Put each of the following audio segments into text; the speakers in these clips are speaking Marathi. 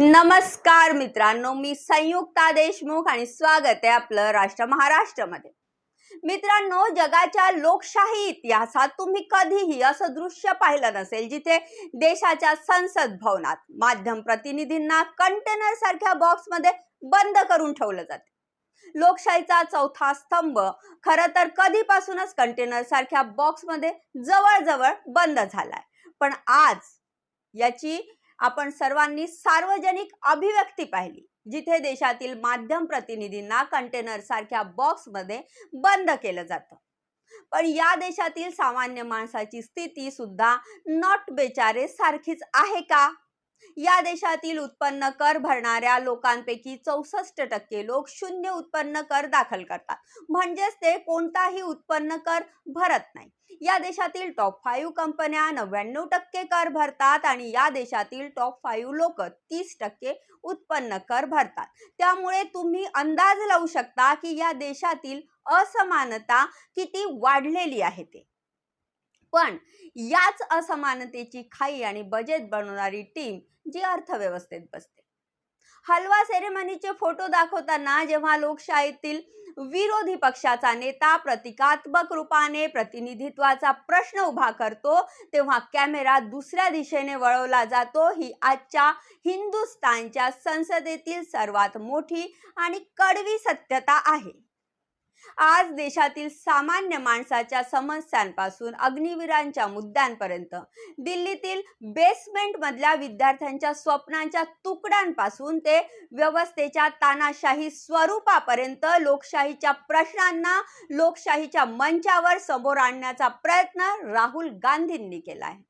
नमस्कार मित्रांनो मी संयुक्ता देशमुख आणि स्वागत आहे आपलं राष्ट्र महाराष्ट्रमध्ये. मित्रांनो जगाच्या लोकशाही इतिहासात तुम्ही कधीही असं दृश्य पाहिलं नसेल जिथे देशाच्या संसद भवनात माध्यम प्रतिनिधींना कंटेनर सारख्या बॉक्समध्ये बंद करून ठेवलं जाते. लोकशाहीचा चौथा स्तंभ खरं तर कधीपासूनच कंटेनर सारख्या बॉक्समध्ये जवळजवळ बंद झालाय. पण आज याची आपण सर्वांनी सार्वजनिक अभिव्यक्ती पाहिली जिथे देशातील माध्यम प्रतिनिधींना कंटेनर सारख्या बॉक्समध्ये बंद केलं जातं. पण या देशातील सामान्य माणसाची स्थिती सुद्धा नॉट बेचारे सारखीच आहे का? या देशातील उत्पन्न कर भरणाऱ्या लोकांपैकी चौसष्ट टक्के लोक शून्य उत्पन्न कर दाखल करतात. म्हणजेच ते कोणताही उत्पन्न कर भरत नाही. या देशातील टॉप फाईव्ह कंपन्या नव्याण्णव टक्के कर भरतात आणि या देशातील टॉप फाईव्ह लोक तीस टक्के उत्पन्न कर भरतात. त्यामुळे तुम्ही अंदाज लावू शकता की या देशातील असमानता किती वाढलेली आहे ते. पण याच असमानतेची खाई आणि बजेट बनवणारी टीम जी अर्थव्यवस्थेत बसते. हलवा सेरेमनीचे फोटो दाखवताना जेव्हा लोकशाहीतील विरोधी पक्षाचा नेता प्रतिकात्मक रूपाने प्रतिनिधित्वाचा प्रश्न उभा करतो तेव्हा कॅमेरा दुसऱ्या दिशेने वळवला जातो. ही आजच्या हिंदुस्तानच्या संसदेतील सर्वात मोठी आणि कडवी सत्यता आहे. आज देशातील सामान्य माणसाच्या समस्यांपासून अग्निवीरांच्या मुद्द्यांपर्यंत दिल्लीतील बेसमेंट मधल्या विद्यार्थ्यांच्या स्वप्नांच्या तुकड्यांपासून ते व्यवस्थेच्या तानाशाही स्वरूपापर्यंत लोकशाहीच्या प्रश्नांना लोकशाहीच्या मंचावर समोर आणण्याचा प्रयत्न राहुल गांधींनी केला आहे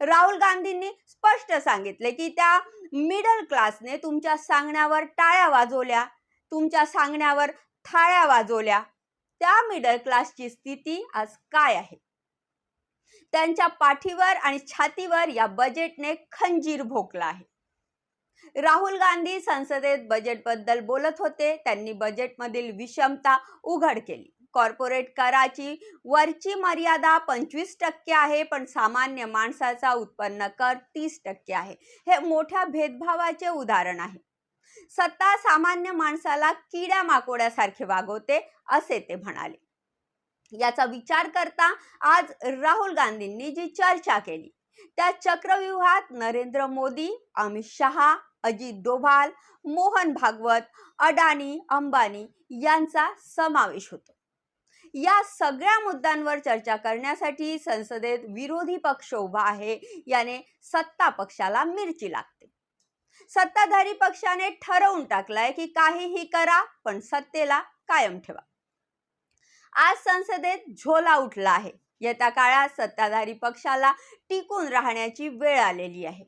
राहुल गांधींनी स्पष्ट सांगितले की त्या मिडल क्लासने तुमच्या सांगण्यावर टाळ्या वाजवल्या. तुमच्या सांगण्यावर थाळ्या वाजवल्या. त्या मिडल क्लासची स्थिती आज काय आहे? त्यांच्या पाठीवर आणि छातीवर या बजेटने खंजीर भोकला आहे. राहुल गांधी संसदेत बजेटबद्दल बोलत होते. त्यांनी बजेटमधील विषमता उघड केली. कॉर्पोरेट कराची वरची मर्यादा पंचवीस टक्के आहे पण सामान्य माणसाचा उत्पन्न कर तीस टक्के आहे. हे मोठ्या भेदभावाचे उदाहरण आहे. सत्ता सामान्य माणसाला किड्या माकोड्यासारखे वागवते असे ते म्हणाले. याचा विचार करता आज राहुल गांधींनी जी चर्चा केली त्या चक्रव्यूहात नरेंद्र मोदी अमित शहा अजित डोभाल मोहन भागवत अडाणी अंबानी यांचा समावेश होतो. या सगळ्या मुद्द्यांवर चर्चा करण्यासाठी संसदेत विरोधी पक्ष उभा आहे याने सत्ता पक्षाला मिरची लागते. सत्ताधारी पक्षाने ठरवून टाकलाय की काहीही करा पण सत्तेला कायम ठेवा. आज संसदेत झोला उठला आहे. येत्या काळात सत्ताधारी पक्षाला टिकून राहण्याची वेळ आलेली आहे.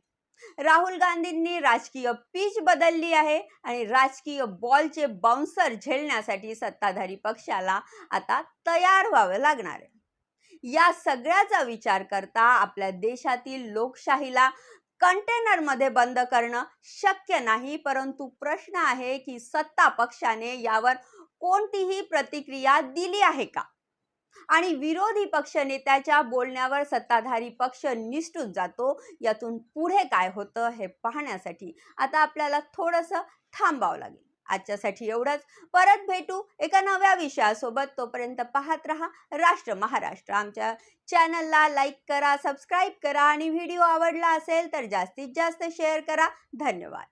राहुल गांधींनी राजकीय पीच बदलली आहे आणि राजकीय बॉलचे बाउन्सर झेलण्यासाठी सत्ताधारी पक्षाला आता तयार व्हावं लागणार आहे. या सगळ्याचा विचार करता आपल्या देशातील लोकशाहीला कंटेनरमध्ये बंद करणं शक्य नाही परंतु प्रश्न आहे की सत्ता पक्षाने यावर कोणतीही प्रतिक्रिया दिली आहे का? आणि विरोधी पक्ष नेत्याच्या बोलण्यावर सत्ताधारी पक्ष निष्ठून जातो यातून पुढे काय होतं हे पाहण्यासाठी आता आपल्याला थोडंसं थांबावं लागेल. आजच्यासाठी एवढंच. परत भेटू एका नव्या विषयासोबत. तोपर्यंत पाहत रहा राष्ट्र महाराष्ट्र. आमच्या चॅनलला लाईक करा सबस्क्राईब करा आणि व्हिडिओ आवडला असेल तर जास्तीत जास्त शेअर करा. धन्यवाद.